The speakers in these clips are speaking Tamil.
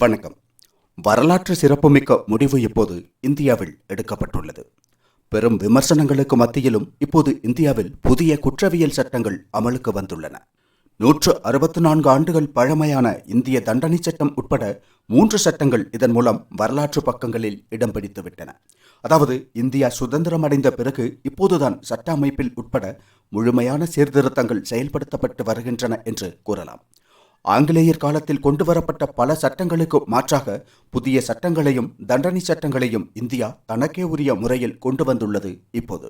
வணக்கம். வரலாற்று சிறப்புமிக்க முடிவு இப்போது இந்தியாவில் எடுக்கப்பட்டுள்ளது. பெரும் விமர்சனங்களுக்கு மத்தியிலும் இப்போது இந்தியாவில் புதிய குற்றவியல் சட்டங்கள் அமலுக்கு வந்துள்ளன. நூற்று அறுபத்து நான்கு ஆண்டுகள் பழமையான இந்திய தண்டனை சட்டம் உட்பட மூன்று சட்டங்கள் இதன் மூலம் வரலாற்று பக்கங்களில் இடம் பிடித்துவிட்டன. அதாவது இந்தியா சுதந்திரம் அடைந்த பிறகு இப்போதுதான் சட்ட அமைப்பில் உட்பட முழுமையான சீர்திருத்தங்கள் செயல்படுத்தப்பட்டு வருகின்றன என்று கூறலாம். ஆங்கிலேயர் காலத்தில் கொண்டு வரப்பட்ட பல சட்டங்களுக்கு மாற்றாக புதிய சட்டங்களையும் தண்டனை சட்டங்களையும் இந்தியா தனக்கே உரிய முறையில் கொண்டு வந்துள்ளது இப்போது.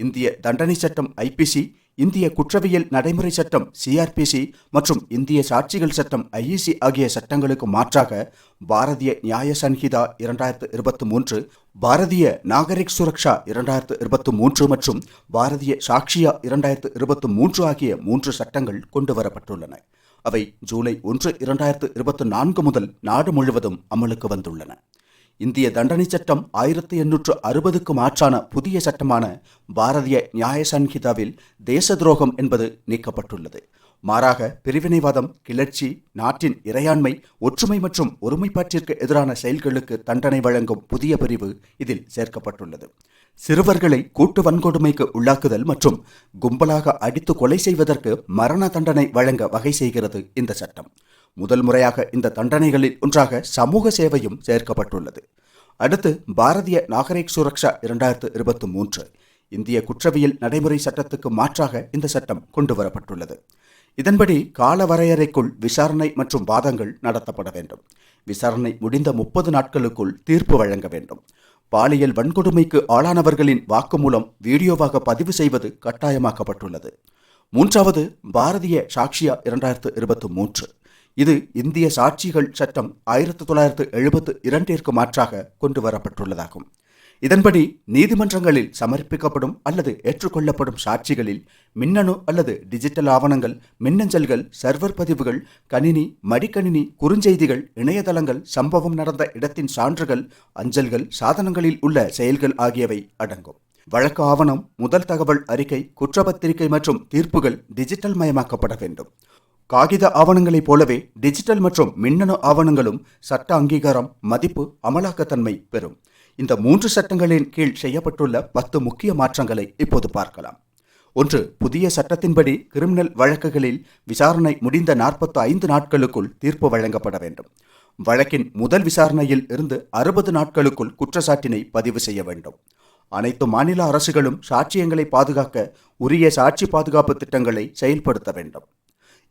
இந்திய தண்டனை சட்டம் ஐபிசி இந்திய குற்றவியல் நடைமுறை சட்டம் சிஆர்பிசி மற்றும் இந்திய சாட்சிகள் சட்டம் ஐஇசி ஆகிய சட்டங்களுக்கு மாற்றாக பாரதிய நியாய சன்ஹிதா இரண்டாயிரத்து இருபத்தி மூன்று பாரதிய நாகரிக் சுரக்ஷா இரண்டாயிரத்து இருபத்தி மூன்று மற்றும் பாரதிய சாக்ஷியா இரண்டாயிரத்து இருபத்தி மூன்று ஆகிய மூன்று சட்டங்கள் கொண்டு வரப்பட்டுள்ளன அவை ஜூலை ஒன்று இரண்டாயிரத்து இருபத்தி நான்கு முதல் நாடு முழுவதும் அமலுக்கு வந்துள்ளன. இந்திய தண்டனை சட்டம் ஆயிரத்தி எண்ணூற்று அறுபதுக்கு மாற்றான புதிய சட்டமான பாரதிய நியாய சன்ஹிதாவில் தேச துரோகம் என்பது நீக்கப்பட்டுள்ளது. மாறாக பிரிவினைவாதம் கிளர்ச்சி நாட்டின் இறையாண்மை ஒற்றுமை மற்றும் ஒருமைப்பாட்டிற்கு எதிரான செயல்களுக்கு தண்டனை வழங்கும் புதிய பிரிவு இதில் சேர்க்கப்பட்டுள்ளது. சிறுவர்களை கூட்டு வன்கொடுமைக்கு உள்ளாக்குதல் மற்றும் கும்பலாக அடித்து கொலை செய்வதற்கு மரண தண்டனை வழங்க வகை செய்கிறது இந்த சட்டம். முதல் முறையாக இந்த தண்டனைகளில் ஒன்றாக சமூக சேவையும் சேர்க்கப்பட்டுள்ளது. அடுத்து பாரதிய நாகரிக் சுரக்ஷா இரண்டாயிரத்து இருபத்தி மூன்று. இந்திய குற்றவியல் நடைமுறை சட்டத்துக்கு மாற்றாக இந்த சட்டம் கொண்டு வரப்பட்டுள்ளது. இதன்படி கால வரையறைக்குள் விசாரணை மற்றும் வாதங்கள் நடத்தப்பட வேண்டும். விசாரணை முடிந்த முப்பது நாட்களுக்குள் தீர்ப்பு வழங்க வேண்டும். பாலியல் வன்கொடுமைக்கு ஆளானவர்களின் வாக்குமூலம் வீடியோவாக பதிவு செய்வது கட்டாயமாக்கப்பட்டுள்ளது. மூன்றாவது பாரதிய சாட்சியா இரண்டாயிரத்து இருபத்தி மூன்று. இது இந்திய சாட்சிகள் சட்டம் ஆயிரத்தி தொள்ளாயிரத்து எழுபத்து இரண்டிற்கு மாற்றாக கொண்டு வரப்பட்டுள்ளதாகும் இதன்படி நீதிமன்றங்களில் சமர்ப்பிக்கப்படும் அல்லது ஏற்றுக்கொள்ளப்படும் சாட்சிகளில் மின்னணு அல்லது டிஜிட்டல் ஆவணங்கள் மின்னஞ்சல்கள் சர்வர் பதிவுகள் கணினி மடிக்கணினி குறுஞ்செய்திகள் இணையதளங்கள் சம்பவம் நடந்த இடத்தின் சான்றுகள் அஞ்சல்கள் சாதனங்களில் உள்ள செயல்கள் ஆகியவை அடங்கும். வழக்கு ஆவணம் முதல் தகவல் அறிக்கை குற்றப்பத்திரிகை மற்றும் தீர்ப்புகள் டிஜிட்டல் மயமாக்கப்பட வேண்டும். காகித ஆவணங்களைப் போலவே டிஜிட்டல் மற்றும் மின்னணு ஆவணங்களும் சட்ட அங்கீகாரம் மதிப்பு அமலாக்கத்தன்மை பெறும். இந்த மூன்று சட்டங்களின் கீழ் செய்யப்பட்டுள்ள பத்து முக்கிய மாற்றங்களை இப்போது பார்க்கலாம். ஒன்று புதிய சட்டத்தின்படி கிரிமினல் வழக்குகளில் விசாரணை முடிந்த நாற்பத்தி ஐந்து நாட்களுக்குள் தீர்ப்பு வழங்கப்பட வேண்டும். வழக்கின் முதல் விசாரணையில் இருந்து அறுபது நாட்களுக்குள் குற்றச்சாட்டினை பதிவு செய்ய வேண்டும். அனைத்து மாநில அரசுகளும் சாட்சியங்களை பாதுகாக்க உரிய சாட்சி பாதுகாப்பு திட்டங்களை செயல்படுத்த வேண்டும்.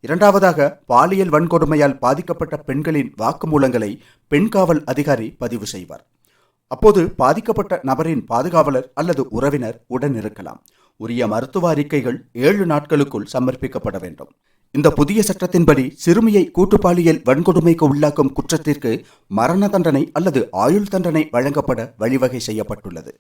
இரண்டாவதாக பாலியல் வன்கொடுமையால் பாதிக்கப்பட்ட பெண்களின் வாக்குமூலங்களை பெண் காவல் அதிகாரி பதிவு செய்வார். அப்போது பாதிக்கப்பட்ட நபரின் பாதுகாவலர் அல்லது உறவினர் உடன் இருக்கலாம் உரிய மருத்துவ அறிக்கைகள் ஏழு நாட்களுக்குள் சமர்ப்பிக்கப்பட வேண்டும். இந்த புதிய சட்டத்தின்படி சிறுமியை கூட்டுப்பாலியல் வன்கொடுமைக்கு உள்ளாக்கும் குற்றத்திற்கு மரண தண்டனை அல்லது ஆயுள் தண்டனை வழங்கப்பட வழிவகை செய்யப்பட்டுள்ளது.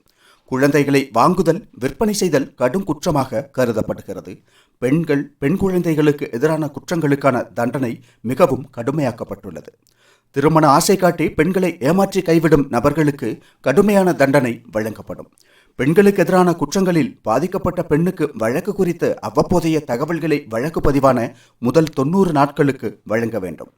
குழந்தைகளை வாங்குதல் விற்பனை செய்தல் கடும் குற்றமாக கருதப்படுகிறது. பெண்கள் பெண் குழந்தைகளுக்கு எதிரான குற்றங்களுக்கான தண்டனை மிகவும் கடுமையாக்கப்பட்டுள்ளது. திருமண ஆசை காட்டி பெண்களை ஏமாற்றி கைவிடும் நபர்களுக்கு கடுமையான தண்டனை வழங்கப்படும். பெண்களுக்கு எதிரான குற்றங்களில் பாதிக்கப்பட்ட பெண்ணுக்கு வழக்கு குறித்த அவ்வப்போதைய தகவல்களை வழக்கு பதிவான முதல் தொன்னூறு நாட்களுக்கு வழங்க வேண்டும்.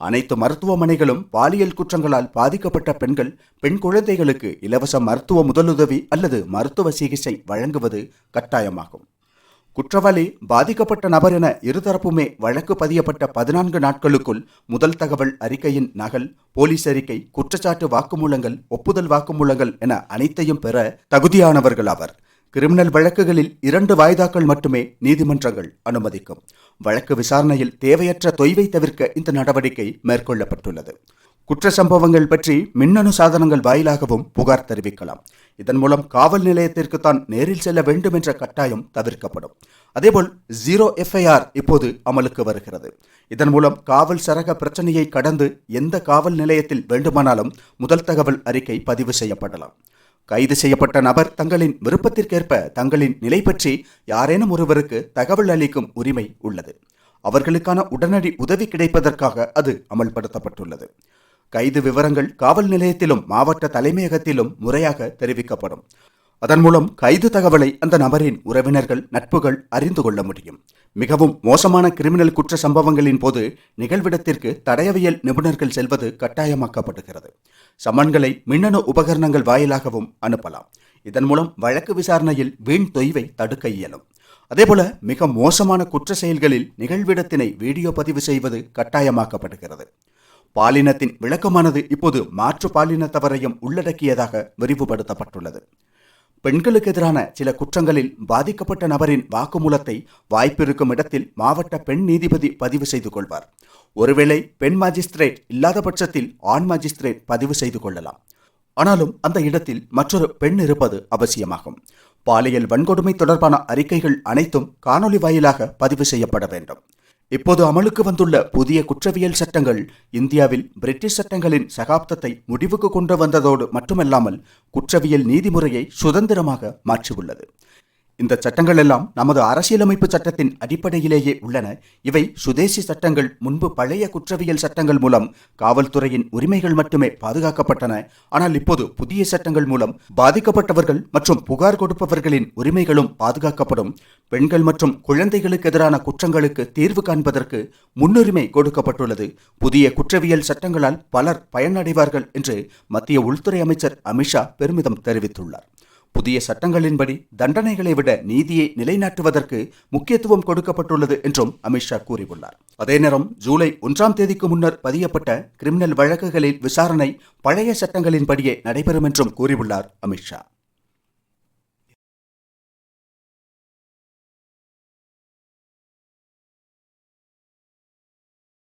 அனைத்து மருத்துவமனைகளும் பாலியல் குற்றங்களால் பாதிக்கப்பட்ட பெண்கள் பெண் குழந்தைகளுக்கு இலவச மருத்துவ முதலுதவி அல்லது மருத்துவ சிகிச்சை வழங்குவது கட்டாயமாகும். குற்றவாளி பாதிக்கப்பட்ட நபர் என இருதரப்புமே வழக்கு பதியப்பட்ட பதினான்கு நாட்களுக்குள் முதல் தகவல் அறிக்கையின் நகல் போலீஸ் அறிக்கை குற்றச்சாட்டு வாக்குமூலங்கள் ஒப்புதல் வாக்குமூலங்கள் என அனைத்தையும் பெற தகுதியானவர்கள் அவர் கிரிமினல் வழக்குகளில் இரண்டு வாய்தாக்கள் மட்டுமே நீதிமன்றங்கள் அனுமதிக்கும். வழக்கு விசாரணையில் தேவையற்ற தொய்வை தவிர்க்க இந்த நடவடிக்கை மேற்கொள்ளப்பட்டுள்ளது. குற்ற சம்பவங்கள் பற்றி மின்னணு சாதனங்கள் வாயிலாகவும் புகார் தெரிவிக்கலாம். இதன் மூலம் காவல் நிலையத்திற்கு தான் நேரில் செல்ல வேண்டும் என்ற கட்டாயம் தவிர்க்கப்படும். அதேபோல் ஜீரோ எஃப்ஐஆர் இப்போது அமலுக்கு வருகிறது. இதன் மூலம் காவல் சரக பிரச்சனையை கடந்து எந்த காவல் நிலையத்தில் வேண்டுமானாலும் முதல் தகவல் அறிக்கை பதிவு செய்யப்படலாம். கைது செய்யப்பட்ட நபர் தங்களின் விருப்பத்திற்கேற்ப தங்களின் நிலை பற்றி யாரேனும் ஒருவருக்கு தகவல் அளிக்கும் உரிமை உள்ளது. அவர்களுக்கான உடனடி உதவி கிடைப்பதற்காக அது அமல்படுத்தப்பட்டுள்ளது. கைது விவரங்கள் காவல் நிலையத்திலும் மாவட்ட தலைமையகத்திலும் முறையாக தெரிவிக்கப்படும். அதன் மூலம் கைது தகவலை அந்த நபரின் உறவினர்கள் நட்புகள் அறிந்து கொள்ள முடியும். மிகவும் மோசமான கிரிமினல் குற்ற சம்பவங்களின் போது நிகழ்விடத்திற்கு தடயவியல் நிபுணர்கள் செல்வது கட்டாயமாக்கப்படுகிறது. சமன்களை மின்னணு உபகரணங்கள் வாயிலாகவும் அனுப்பலாம். இதன் மூலம் வழக்கு விசாரணையில் வீண் தொய்வை தடுக்க இயலும். அதேபோல மிக மோசமான குற்ற செயல்களில் நிகழ்விடத்தினை வீடியோ பதிவு செய்வது கட்டாயமாக்கப்படுகிறது. பாலினத்தின் விளக்கமானது இப்போது மாற்று பாலினத்தவரையும் உள்ளடக்கியதாக விரிவுபடுத்தப்பட்டுள்ளது. பெண்களுக்கு எதிரான சில குற்றங்களில் பாதிக்கப்பட்ட நபரின் வாக்குமூலத்தை வாய்ப்பிருக்கும் இடத்தில் மாவட்ட பெண் நீதிபதி பதிவு செய்து கொள்வார். ஒருவேளை பெண் மாஜிஸ்திரேட் இல்லாத பட்சத்தில் ஆண் மாஜிஸ்திரேட் பதிவு செய்து கொள்ளலாம். ஆனாலும் அந்த இடத்தில் மற்றொரு பெண் இருப்பது அவசியமாகும். பாலியல் வன்கொடுமை தொடர்பான அறிக்கைகள் அனைத்தும் காணொலி வாயிலாக பதிவு செய்யப்பட வேண்டும். இப்போது அமலுக்கு வந்துள்ள புதிய குற்றவியல் சட்டங்கள் இந்தியாவில் பிரிட்டிஷ் சட்டங்களின் சகாப்தத்தை முடிவுக்கு கொண்டு வந்ததோடு மட்டுமல்லாமல் குற்றவியல் நீதிமுறையை சுதந்திரமாக மாற்றியுள்ளது. இந்த சட்டங்கள் எல்லாம் நமது அரசியலமைப்பு சட்டத்தின் அடிப்படையிலேயே உள்ளன. இவை சுதேசி சட்டங்கள் முன்பு பழைய குற்றவியல் சட்டங்கள் மூலம் காவல்துறையின் உரிமைகள் மட்டுமே பாதுகாக்கப்பட்டன. ஆனால் இப்போது புதிய சட்டங்கள் மூலம் பாதிக்கப்பட்டவர்கள் மற்றும் புகார் கொடுப்பவர்களின் உரிமைகளும் பாதுகாக்கப்படும். பெண்கள் மற்றும் குழந்தைகளுக்கு எதிரான குற்றங்களுக்கு தீர்வு காண்பதற்கு முன்னுரிமை கொடுக்கப்பட்டுள்ளது. புதிய குற்றவியல் சட்டங்களால் பலர் பயனடைவார்கள் என்று மத்திய உள்துறை அமைச்சர் அமித்ஷா பெருமிதம் தெரிவித்துள்ளார். புதிய சட்டங்களின்படி தண்டனைகளை விட நீதியை நிலைநாட்டுவதற்கு முக்கியத்துவம் கொடுக்கப்பட்டுள்ளது என்றும் அமித்ஷா கூறியுள்ளார். அதே நேரம் ஜூலை ஒன்றாம் தேதிக்கு முன்னர் பதியப்பட்ட கிரிமினல் வழக்குகளில் விசாரணை பழைய சட்டங்களின்படியே நடைபெறும் என்றும் கூறியுள்ளார் அமித்ஷா